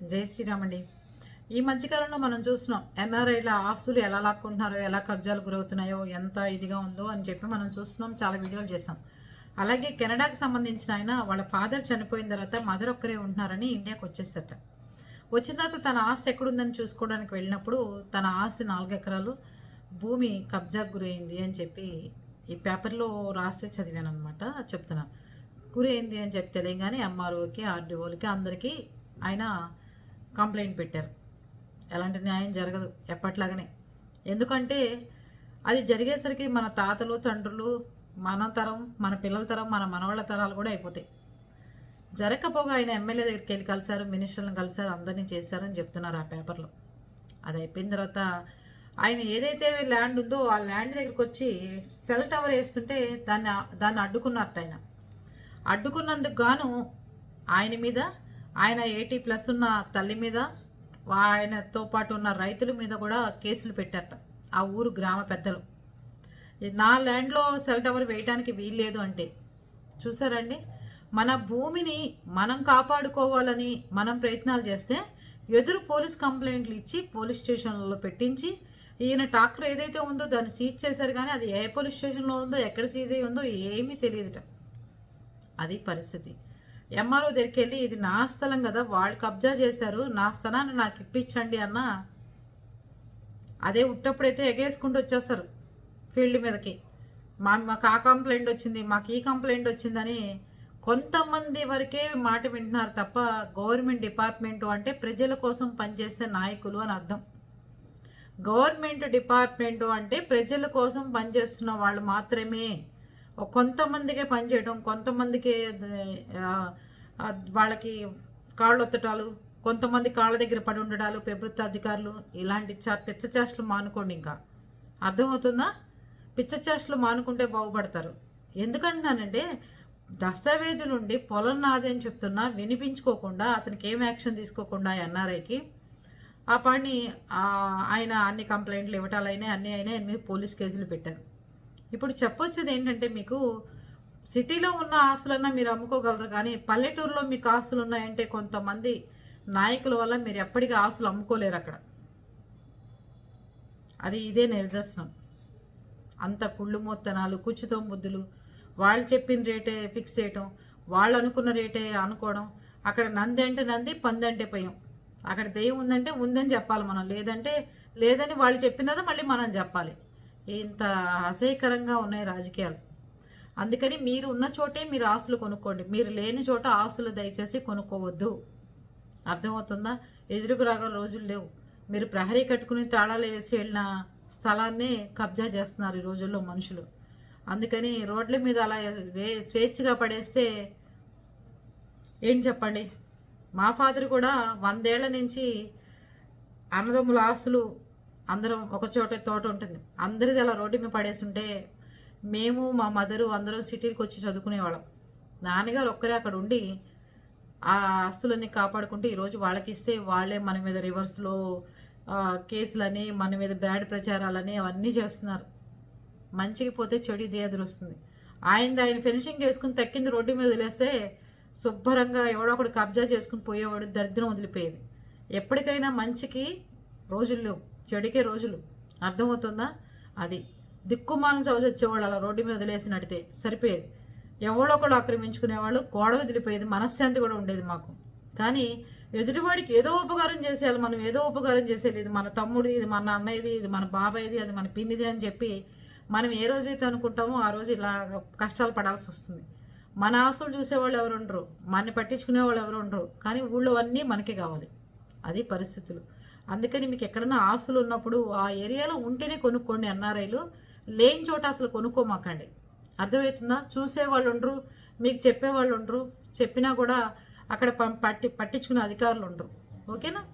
జై శ్రీరామ్ అండి ఈ మధ్యకాలంలో మనం చూస్తున్నాం ఎన్ఆర్ఐల ఆఫ్సులు ఎలా లాక్కుంటున్నారో ఎలా కబ్జాలు గురవుతున్నాయో ఎంత ఇదిగా ఉందో అని చెప్పి మనం చూస్తున్నాం చాలా వీడియోలు చేసాం అలాగే కెనడాకి సంబంధించిన ఆయన వాళ్ళ ఫాదర్ చనిపోయిన తర్వాత మదర్ ఒక్కరే ఉంటున్నారని ఇండియాకి వచ్చేసట. వచ్చిన తర్వాత తన ఆస్తి ఎక్కడుందని చూసుకోవడానికి వెళ్ళినప్పుడు తన ఆస్తి నాలుగు ఎకరాలు భూమి కబ్జాకు గురైంది అని చెప్పి ఈ పేపర్లో రాస్తే చదివాను అనమాట చెప్తున్నాను గురైంది అని చెప్పి తెలియగానే ఎంఆర్ఓకి ఆర్డీఓలకి అందరికీ ఆయన కంప్లైంట్ పెట్టారు. ఎలాంటి న్యాయం జరగదు ఎప్పట్లాగనే. ఎందుకంటే అది జరిగేసరికి మన తాతలు తండ్రులు మన తరం మన పిల్లల తరం మన మనవాళ్ళ తరాలు కూడా అయిపోతాయి. జరగకపోగా ఆయన ఎమ్మెల్యే దగ్గరికి వెళ్ళి కలిశారు మినిస్టర్లను కలిశారు అందరినీ చేశారని చెప్తున్నారు ఆ పేపర్లో. అది అయిపోయిన తర్వాత ఆయన ఏదైతే ల్యాండ్ ఉందో ఆ ల్యాండ్ దగ్గరికి వచ్చి సెల్ టవర్ వేస్తుంటే దాన్ని దాన్ని అడ్డుకున్నట్టు ఆయన. అడ్డుకున్నందుకు గాను ఆయన మీద ఆయన ఎయిటీ ప్లస్ ఉన్న తల్లి మీద ఆయనతో పాటు ఉన్న రైతుల మీద కూడా కేసులు పెట్టారట. ఆ ఊరు గ్రామ పెద్దలు. నా ల్యాండ్లో సెల్ టవర్ వేయడానికి వీల్లేదు అంటే. చూసారండి? మన భూమిని మనం కాపాడుకోవాలని మనం ప్రయత్నాలు చేస్తే ఎదురు పోలీస్ కంప్లైంట్లు ఇచ్చి పోలీస్ స్టేషన్లలో పెట్టించి ఈయన ట్రాక్టర్ ఏదైతే ఉందో దాన్ని సీజ్ చేశారు కానీ అది ఏ పోలీస్ స్టేషన్లో ఉందో ఎక్కడ సీజ్ అయ్యి ఉందో ఏమీ తెలియదుట. అది పరిస్థితి. ఎంఆర్ఓ దగ్గరికి వెళ్ళి ఇది నా స్థలం కదా వాళ్ళు కబ్జా చేశారు నా స్థలాన్ని నాకు ఇప్పించండి అన్న. అదే ఉట్టప్పుడైతే ఎగేసుకుంటూ వచ్చేస్తారు ఫీల్డ్ మీదకి. మా మాకు ఆ కంప్లైంట్ వచ్చింది మాకు ఈ కంప్లైంట్ వచ్చిందని కొంతమంది వరకే మాట వింటున్నారు తప్ప గవర్నమెంట్ డిపార్ట్మెంట్ అంటే ప్రజల కోసం పనిచేసే నాయకులు అని అర్థం. గవర్నమెంట్ డిపార్ట్మెంట్ అంటే ప్రజల కోసం పనిచేస్తున్న వాళ్ళు మాత్రమే. కొంతమందికే పనిచేయడం కొంతమందికి వాళ్ళకి కాళ్ళు ఒత్తటాలు కొంతమంది కాళ్ళ దగ్గర పడి ఉండడాలు ప్రభుత్వ అధికారులు ఇలాంటి చా పిచ్చ చేష్టలు మానుకోండి ఇంకా. అర్థమవుతుందా? పిచ్చ చేష్టలు మానుకుంటే బాగుపడతారు. ఎందుకంటున్నానంటే దస్తావేజులు ఉండి పొలం నాదే అని చెప్తున్నా వినిపించుకోకుండా అతనికి ఏం యాక్షన్ తీసుకోకుండా ఎన్ఆర్ఐకి ఆ పని ఆయన అన్ని కంప్లైంట్లు ఇవ్వటాలైనా అన్నీ అయినా ఆయన మీద పోలీస్ కేసులు పెట్టారు. ఇప్పుడు చెప్పొచ్చేది ఏంటంటే మీకు సిటీలో ఉన్న ఆస్తులన్నా మీరు అమ్ముకోగలరు కానీ పల్లెటూరులో మీకు ఆస్తులు ఉన్నాయంటే కొంతమంది నాయకుల వల్ల మీరు ఎప్పటికీ ఆస్తులు అమ్ముకోలేరు అక్కడ. అది ఇదే నిదర్శనం. అంత కుళ్ళు మొత్తనాలు కుచ్చుతో ముద్దులు వాళ్ళు చెప్పిన రేటే ఫిక్స్ చేయటం వాళ్ళు అనుకున్న రేటే అనుకోవడం అక్కడ నంది అంటే నంది పంది అంటే పయం అక్కడ దెయ్యం ఉందంటే ఉందని చెప్పాలి మనం. లేదంటే లేదని వాళ్ళు చెప్పినదా మళ్ళీ మనం చెప్పాలి. ఇంత అసహ్యకరంగా ఉన్నాయి రాజకీయాలు. అందుకని మీరు ఉన్న చోటే మీరు ఆస్తులు కొనుక్కోండి. మీరు లేని చోట ఆస్తులు దయచేసి కొనుక్కోవద్దు. అర్థమవుతుందా? ఎదురుకు రాగల రోజులు లేవు. మీరు ప్రహరీ కట్టుకుని తాళాలు వేసి వెళ్ళిన స్థలాన్ని కబ్జా చేస్తున్నారు ఈ రోజుల్లో మనుషులు. అందుకని రోడ్ల మీద అలా వే స్వేచ్ఛగా పడేస్తే ఏం చెప్పండి? మా ఫాదర్ కూడా వందేళ్ళ నుంచి అన్నదమ్ముల ఆస్తులు అందరం ఒక చోట తోట ఉంటుంది. అందరిది అలా రోడ్డు మీద పడేస్తుంటే మేము మా మదరు అందరం సిటీకి వచ్చి చదువుకునేవాళ్ళం. నాన్నగారు ఒక్కరే అక్కడ ఉండి ఆ ఆస్తులన్నీ కాపాడుకుంటూ ఈరోజు వాళ్ళకి ఇస్తే వాళ్ళే మన మీద రివర్స్లో కేసులని మన మీద బ్యాడ్ ప్రచారాలని అవన్నీ చేస్తున్నారు. మంచికి పోతే చెడు ఇదే ఎదురొస్తుంది. ఆయన ఆయన ఫినిషింగ్ చేసుకుని తక్కింది రోడ్డు మీద వదిలేస్తే శుభ్రంగా ఎవడో ఒకడు కబ్జా చేసుకుని పోయేవాడు దరిద్రం వదిలిపోయేది. ఎప్పటికైనా మంచికి రోజులు లేవు. చెడికే రోజులు. అర్థమవుతుందా? అది. దిక్కుమాలను చవి వచ్చేవాళ్ళు అలా రోడ్డు మీద వదిలేసి నడితే సరిపోయేది. ఎవడో ఒకళ్ళు ఆక్రమించుకునేవాళ్ళు గోడ వదిలిపోయేది మనశ్శాంతి కూడా ఉండేది మాకు. కానీ ఎదుటివాడికి ఏదో ఉపకారం చేసేయాలి మనం ఏదో ఉపకారం చేసేయాలి. ఇది మన తమ్ముడు ఇది మన అన్నయ్యది ఇది మన బాబాయ్ది అది మన పిన్నిది అని చెప్పి మనం ఏ రోజైతే అనుకుంటామో ఆ రోజు ఇలా కష్టాలు పడాల్సి వస్తుంది. మన ఆశలు చూసేవాళ్ళు ఎవరు ఉండరు మనని పట్టించుకునే వాళ్ళు ఎవరు ఉండరు. కానీ ఊళ్ళో అన్నీ మనకే కావాలి. అది పరిస్థితులు. అందుకని మీకు ఎక్కడైనా ఆస్తులు ఉన్నప్పుడు ఆ ఏరియాలో ఉంటేనే కొనుక్కోండి ఎన్ఆర్ఐలు లేని చోట అసలు కొనుక్కోమాకండి. అర్థమవుతుందా? చూసేవాళ్ళు ఉండరు మీకు చెప్పేవాళ్ళు ఉండరు. చెప్పినా కూడా అక్కడ పం- పట్టి పట్టించుకునే అధికారులు ఉండరు. ఓకేనా?